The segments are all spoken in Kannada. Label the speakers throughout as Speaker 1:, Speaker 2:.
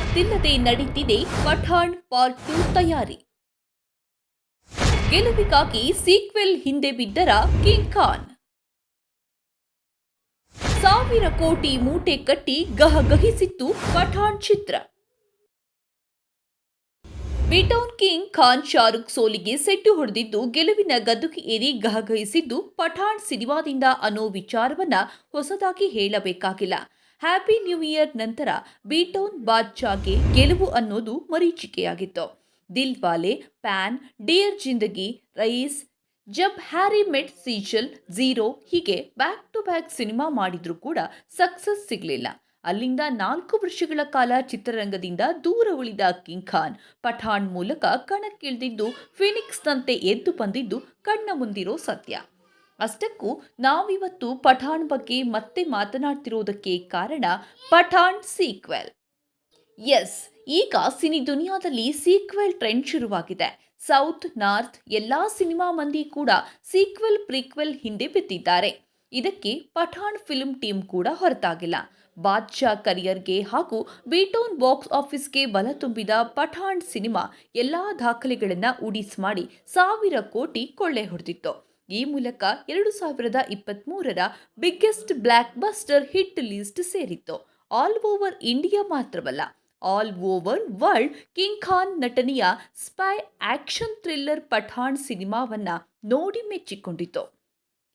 Speaker 1: ಸದ್ದಿಲ್ಲದೆ ನಡೀತಿದೆ ಪಠಾಣ್ ಪಾರ್ಟ್ ಟು ತಯಾರಿ. ಗೆಲುವಿಗಾಗಿ ಸೀಕ್ವೆಲ್ ಹಿಂದೆ ಬಿದ್ದರ ಕಿಂಗ್ ಖಾನ್. ಸಾವಿರ ಕೋಟಿ ಮೂಟೆ ಕಟ್ಟಿ ಗಹಗಹಿಸಿತ್ತು ಪಠಾಣ್ ಚಿತ್ರ. B town king Khan Shahrukh ಸೋಲಿಗೆ ಸೆಟ್ಟು ಹೊಡೆದಿದ್ದು ಗೆಲುವಿನ ಗದ್ದುಗೆ ಏರಿ ಗಹಗಹಿಸಿದ್ದು ಪಠಾಣ್ ಸಿನಿಮಾದಿಂದ ಅನ್ನೋ ವಿಚಾರವನ್ನ ಹೊಸದಾಗಿ ಹೇಳಬೇಕಾಗಿಲ್ಲ. ಹ್ಯಾಪಿ ನ್ಯೂ ಇಯರ್ ನಂತರ ಬಿಟೌನ್ ಬಾದ್ಶಾಗೆ ಗೆಲುವು ಅನ್ನೋದು ಮರೀಚಿಕೆಯಾಗಿತ್ತು. Dilwale, PAN, Dear Zindagi, Raees, Jab Harry Met ಸೀಶಲ್, zero ಹೀಗೆ ಬ್ಯಾಕ್ ಟು ಬ್ಯಾಕ್ ಸಿನಿಮಾ ಮಾಡಿದ್ರೂ ಕೂಡ ಸಕ್ಸಸ್ ಸಿಗಲಿಲ್ಲ. ಅಲ್ಲಿಂದ ನಾಲ್ಕು ವರ್ಷಗಳ ಕಾಲ ಚಿತ್ರರಂಗದಿಂದ ದೂರ ಉಳಿದ ಕಿಂಗ್ ಖಾನ್, ಪಠಾಣ್ ಮೂಲಕ ಕಣಕ್ಕಿಳಿದಿದ್ದು, ಫಿನಿಕ್ಸ್ನಂತೆ ಎದ್ದು ಬಂದಿದ್ದು ಕಣ್ಣ ಮುಂದಿರೋ ಸತ್ಯ. ಅಷ್ಟಕ್ಕೂ ನಾವಿವತ್ತು ಪಠಾಣ್ ಬಗ್ಗೆ ಮತ್ತೆ ಮಾತನಾಡ್ತಿರೋದಕ್ಕೆ ಕಾರಣ ಪಠಾಣ್ ಸೀಕ್ವೆಲ್ ಎಸ್ ಈಗ ಸಿನಿ ದುನಿಯಾದಲ್ಲಿ ಸೀಕ್ವೆಲ್ ಟ್ರೆಂಡ್ ಶುರುವಾಗಿದೆ. ಸೌತ್ ನಾರ್ತ್ ಎಲ್ಲಾ ಸಿನಿಮಾ ಮಂದಿ ಕೂಡ ಸೀಕ್ವೆಲ್ ಪ್ರೀಕ್ವೆಲ್ ಹಿಂದೆ ಬಿದ್ದಿದ್ದಾರೆ. ಇದಕ್ಕೆ ಪಠಾಣ್ ಫಿಲ್ಮ್ ಟೀಮ್ ಕೂಡ ಹೊರತಾಗಿಲ್ಲ. ಬಾದ್ಶಾ ಕರಿಯರ್ಗೆ ಹಾಗೂ ಬೀಟೋನ್ ಬಾಕ್ಸ್ ಆಫೀಸ್ಗೆ ಬಲ ತುಂಬಿದ ಪಠಾಣ್ ಸಿನಿಮಾ ಎಲ್ಲಾ ದಾಖಲೆಗಳನ್ನು ಉಡಿಸ್ ಮಾಡಿ ಸಾವಿರ ಕೋಟಿ ಕೊಳ್ಳೆ ಹೊಡೆದಿತ್ತು. ಈ ಮೂಲಕ ಎರಡು ಸಾವಿರದ ಇಪ್ಪತ್ತ್ಮೂರರ biggest blockbuster hit list ಸೇರಿತ್ತು. ಆಲ್ ಓವರ್ ಇಂಡಿಯಾ ಮಾತ್ರವಲ್ಲ all over world king Khan ನಟನೆಯ ಸ್ಪೈ ಆಕ್ಷನ್ ಥ್ರಿಲ್ಲರ್ ಪಠಾಣ್ ಸಿನಿಮಾವನ್ನು ನೋಡಿ ಮೆಚ್ಚಿಕೊಂಡಿತು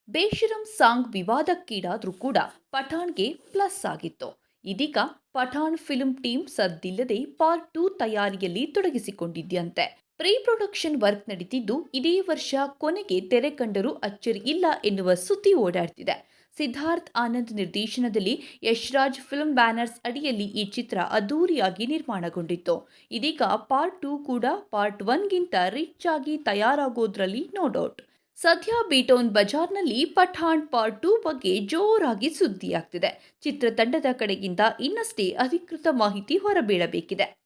Speaker 1: ಬೇಶರಂ ಸಾಂಗ್ ವಿವಾದಕ್ಕೀಡಾದರೂ ಕೂಡ ಪಠಾಣ್ಗೆ ಪ್ಲಸ್ ಆಗಿತ್ತು. ಇದೀಗ ಪಠಾಣ್ ಫಿಲ್ಮ್ ಟೀಮ್ ಸದ್ದಿಲ್ಲದೆ ಪಾರ್ಟ್ ಟೂ ತಯಾರಿಯಲ್ಲಿ ತೊಡಗಿಸಿಕೊಂಡಿದ್ಯಂತೆ. ಪ್ರೀ ಪ್ರೊಡಕ್ಷನ್ ವರ್ಕ್ ನಡೀತಿದ್ದು ಇದೇ ವರ್ಷ ಕೊನೆಗೆ ತೆರೆ ಕಂಡರೂ ಅಚ್ಚರಿ ಇಲ್ಲ ಎನ್ನುವ ಸುದ್ದಿ ಓಡಾಡ್ತಿದೆ. ಸಿದ್ಧಾರ್ಥ್ ಆನಂದ್ ನಿರ್ದೇಶನದಲ್ಲಿ ಯಶ್ರಾಜ್ ಫಿಲ್ಮ್ ಬ್ಯಾನರ್ಸ್ ಅಡಿಯಲ್ಲಿ ಈ ಚಿತ್ರ ಅದ್ದೂರಿಯಾಗಿ ನಿರ್ಮಾಣಗೊಂಡಿತ್ತು. ಇದೀಗ ಪಾರ್ಟ್ ಟೂ ಕೂಡ ಪಾರ್ಟ್ ಒನ್ಗಿಂತ ರಿಚ್ ಆಗಿ ತಯಾರಾಗೋದ್ರಲ್ಲಿ ನೋ ಡೌಟ್. ಸದ್ಯ ಬೀಟೌನ್ ಬಜಾರ್ನಲ್ಲಿ ಪಠಾಣ್ ಪಾರ್ಟ್ ಟೂ ಬಗ್ಗೆ ಜೋರಾಗಿ ಸುದ್ದಿಯಾಗ್ತಿದೆ. ಚಿತ್ರತಂಡದ ಕಡೆಗಿಂದ ಇನ್ನಷ್ಟೇ ಅಧಿಕೃತ ಮಾಹಿತಿ ಹೊರಬೀಳಬೇಕಿದೆ.